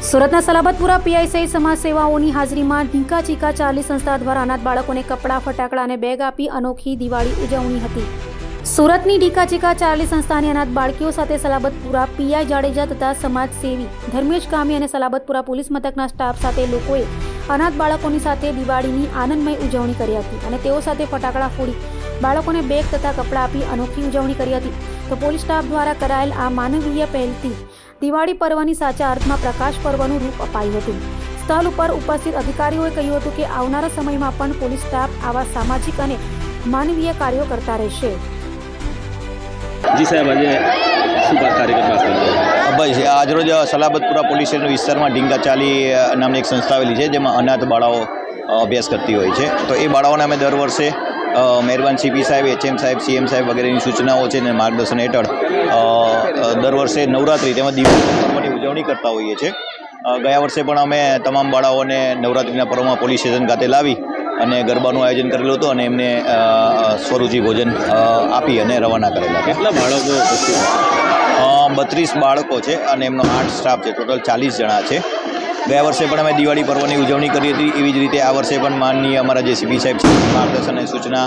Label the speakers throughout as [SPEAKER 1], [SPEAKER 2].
[SPEAKER 1] સુરતના સલાબતપુરા પીઆઈસીઆઈ સમાજ સેવાઓની હાજરીમાં ઢીંકા ચીકા ચાર્લી સંસ્થા દ્વારા અનાથ બાળકોને કપડાં, ફટાકડા અને બેગ આપી અનોખી દિવાળી ઉજવણી હતી. સુરતની ઢીકા ચીકા ચાર્લી સંસ્થાની અનાથ બાળકીઓ સાથે સલાબતપુરા પીઆઈ જાડેજા તથા સમાજ સેવી, ધર્મેશ કામી અને સલાબતપુરા પોલીસ મથકના સ્ટાફ સાથે લોકોએ અનાથ બાળકોની સાથે દિવાળીની આનંદમય ઉજવણી કરી હતી અને તેઓ સાથે ફટાકડા ફોડી, બાળકોને બેગ તથા કપડાં આપી અનોખી ઉજવણી કરી હતી. તો પોલીસ સ્ટાફ દ્વારા કરાયેલ આ માનવીય પહેલથી દિવાળી પર્વની સાચા અર્થમાં પ્રકાશ પર્વનું રૂપ અપાયું હતું. સ્થળ ઉપર ઉપસ્થિત અધિકારીઓએ કહ્યું હતું કે આવનારા સમયમાં પણ પોલીસ સ્ટાફ આવા સામાજિક અને માનવીય કાર્યો કરતા રહેશે.
[SPEAKER 2] જી સાહેબ આજે શું કાર્યક્રમ
[SPEAKER 3] આજરોજ સલાબતપુરા પોલીસ સ્ટેશન વિસ્તારમાં ડીંગા ચાલી નામની એક સંસ્થા આવેલી છે જેમાં અનાથ બાળાઓ અભ્યાસ કરતી હોય છે. તો એ બાળાઓને અમે દર વર્ષે મહેરબાન સીપી સાહેબ એચએમ સાહેબ સીએમ સાહેબ વગેરેની સૂચનાઓ છે અને માર્ગદર્શન હેઠળ દર વર્ષે નવરાત્રિ તેમજ દિવાળી પર્વની ઉજવણી કરતા હોઈએ છીએ. ગયા વર્ષે પણ અમે તમામ બાળાઓને નવરાત્રિના પર્વમાં પોલીસ સ્ટેશન ખાતે લાવી અને ગરબાનું આયોજન કરેલું હતું અને એમને સ્વરૂચિ ભોજન આપી અને રવાના કરેલા
[SPEAKER 2] કેટલા બાળકો
[SPEAKER 3] બત્રીસ બાળકો છે અને એમનો આઠ સ્ટાફ છે. ટોટલ ચાલીસ જણા છે. ગયા વર્ષે પણ અમે દિવાળી પર્વની ઉજવણી કરી હતી. એવી જ રીતે આ વર્ષે પણ માનનીય અમારા જે સીપી સાહેબ છે માર્ગદર્શન અને સૂચના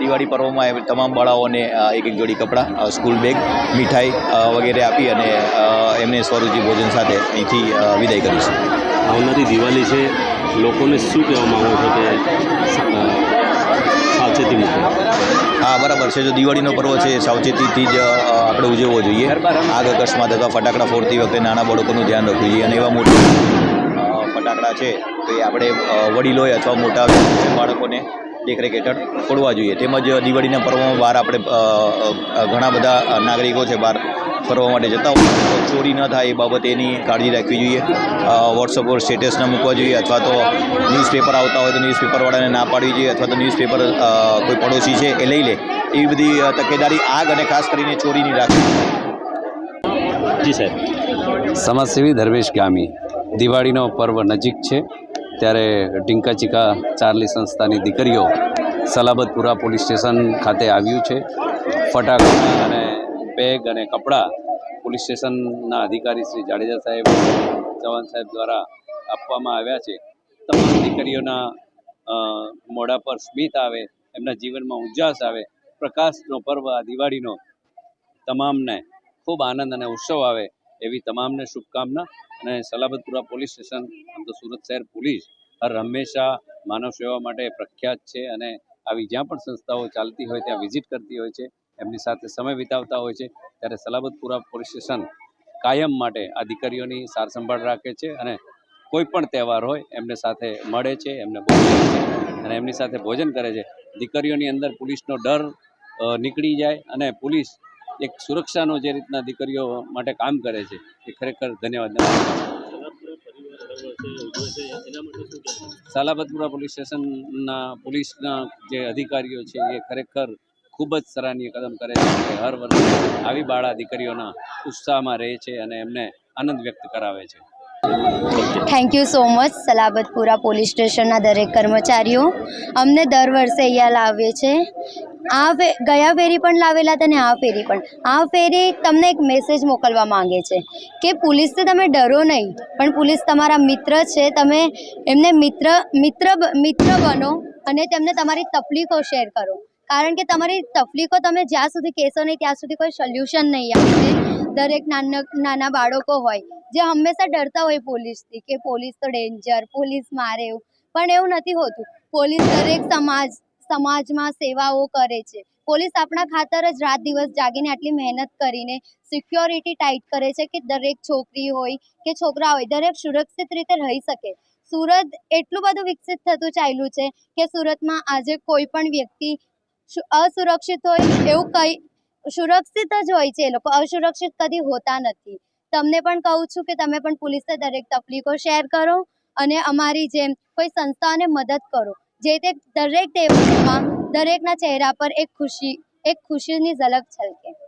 [SPEAKER 3] દિવાળી પર્વમાં એ તમામ બાળાઓને એક એક જોડી કપડાં સ્કૂલ બેગ મીઠાઈ વગેરે આપી અને એમને સ્વરૂચિ ભોજન સાથે અહીંથી વિદાય કરીશું
[SPEAKER 2] આવનારી દિવાળી છે. લોકોને શું કહેવા માગો છો કે સાવચેતી મૂકે?
[SPEAKER 3] હા બરાબર છે. જો દિવાળીનો પર્વ છે સાવચેતીથી જ આપણે ઉજવવો જોઈએ. આગ અકસ્માત અથવા ફટાકડા ફોડતી વખતે નાના બાળકોનું ધ્યાન રાખવું જોઈએ. અને એવા મોટા ફટાકડા છે તો એ આપણે વડીલોએ અથવા મોટા બાળકોને દેખરેખ હેઠળ ફોડવા જોઈએ. તેમજ દિવાળીના પર્વમાં બહાર આપણે ઘણા બધા નાગરિકો છે બહાર ફરવા માટે જતા હોય તો ચોરી ન થાય એ બાબતે એની કાળજી રાખવી જોઈએ. વોટ્સઅપ પર સ્ટેટસ ન મૂકવા જોઈએ અથવા તો ન્યૂઝપેપર આવતા હોય તો ન્યૂઝપેપરવાળાને ના પાડવી જોઈએ અથવા તો ન્યૂઝપેપર કોઈ પડોશી છે એ લઈ લે. એવી બધી તકેદારી આગ અને ખાસ કરીને ચોરીની રાખવી
[SPEAKER 2] જી સાહેબ.
[SPEAKER 4] સમાજસેવી ધર્મેશ ગામી. દિવાળીનો પર્વ નજીક છે. ત્યારે ડિંકા ચીકા ચાર્લી સંસ્થાની દીકરીઓ સલાબતપુરા પોલીસ સ્ટેશન ખાતે આવ્યું છે. ફટાકડા અને બેગ અને કપડાં પોલીસ સ્ટેશનના અધિકારી શ્રી જાડેજા સાહેબ, ચૌહાણ સાહેબ દ્વારા આપવામાં આવ્યા છે. તમામ દીકરીઓના મોઢા પર સ્મિત આવે, એમના જીવનમાં ઉજાસ આવે, પ્રકાશનો પર્વ આ દિવાળીનો, તમામને ખૂબ આનંદ અને ઉત્સવ આવે. એવી તમામને શુભકામના અને સલાબતપુરા પોલીસ સ્ટેશન તો સુરત શહેર પોલીસ, હર હંમેશા માનવ સેવા માટે પ્રખ્યાત છે અને આવી જ્યાં પણ સંસ્થાઓ ચાલતી હોય, ત્યાં વિઝિટ કરતી હોય છે, એમની સાથે સમય વિતાવતા હોય છે, ત્યારે સલાબતપુરા પોલીસ સ્ટેશન કાયમ માટે આ દીકરીઓની સાર સંભાળ રાખે છે અને કોઈ પણ તહેવાર હોય, એમને સાથે મળે છે, એમને અને એમની સાથે ભોજન કરે છે. દીકરીઓની અંદર પોલીસનો ડર નીકળી જાય અને પોલીસ એક સુરક્ષાનો જે રીતના દીકરીઓ માટે કામ કરે છે, એ ખરેખર ધન્યવાદ સાલાબતપુરા પોલીસ સ્ટેશનના પોલીસના જે અધિકારીઓ છે, એ ખરેખર ખૂબ જ સરાહનીય કદમ કરે છે હર વર્ષે આવી બાળા દીકરીઓના ઉત્સાહમાં રહે છે અને એમને આનંદ વ્યક્ત કરાવે છે.
[SPEAKER 5] Thank you so much Salabatpura police સ્ટેશનના દરેક કર્મચારીઓ. અમને દર વર્ષે અહીંયા લાવીએ છે. આ ગયા ફેરી પણ લાવેલા હતા ને આ ફેરી પણ. આ ફેરી તમને એક મેસેજ મોકલવા માંગે છે કે પોલીસથી તમે ડરો નહીં, પણ પોલીસ તમારા મિત્ર છે, તમે એમને મિત્ર મિત્ર મિત્ર બનો અને તેમને તમારી તકલીફો શેર કરો. કારણ કે તમારી તકલીફો તમે જ્યાં સુધી કહેશો નહીં, ત્યાં સુધી કોઈ સોલ્યુશન નહીં આવશે દરેક નાના નાના બાળકો હોય, જે હંમેશા ડરતા હોય પોલીસથી કે પોલીસ તો ડેન્જર પોલીસ મારે એવું. પણ એવું નથી હોતું. પોલીસ દરેક સમાજ સમાજમાં સેવાઓ કરે છે. પોલીસ આપણા ખાતર જ રાત દિવસ જાગીને આટલી મહેનત કરીને સિક્યોરિટી ટાઈટ કરે છે કે દરેક છોકરી હોય કે છોકરા હોય, દરેક સુરક્ષિત રીતે રહી શકે. સુરત એટલું બધું વિકસિત થતું ચાલ્યું છે કે સુરતમાં આજે કોઈ પણ વ્યક્તિ અસુરક્ષિત હોય એવું કંઈ, સુરક્ષિત જ હોય છે એ લોકો, અસુરક્ષિત કદી હોતા નથી. તમને પણ કહું છું કે તમે પણ પોલીસને દરેક તકલીફો શેર કરો અને અમારી જેમ કોઈ સંસ્થાઓને મદદ કરો. જે તે દરેક તહેવારમાં દરેકના ચહેરા પર એક ખુશી એક ખુશીની ઝલક છલકે.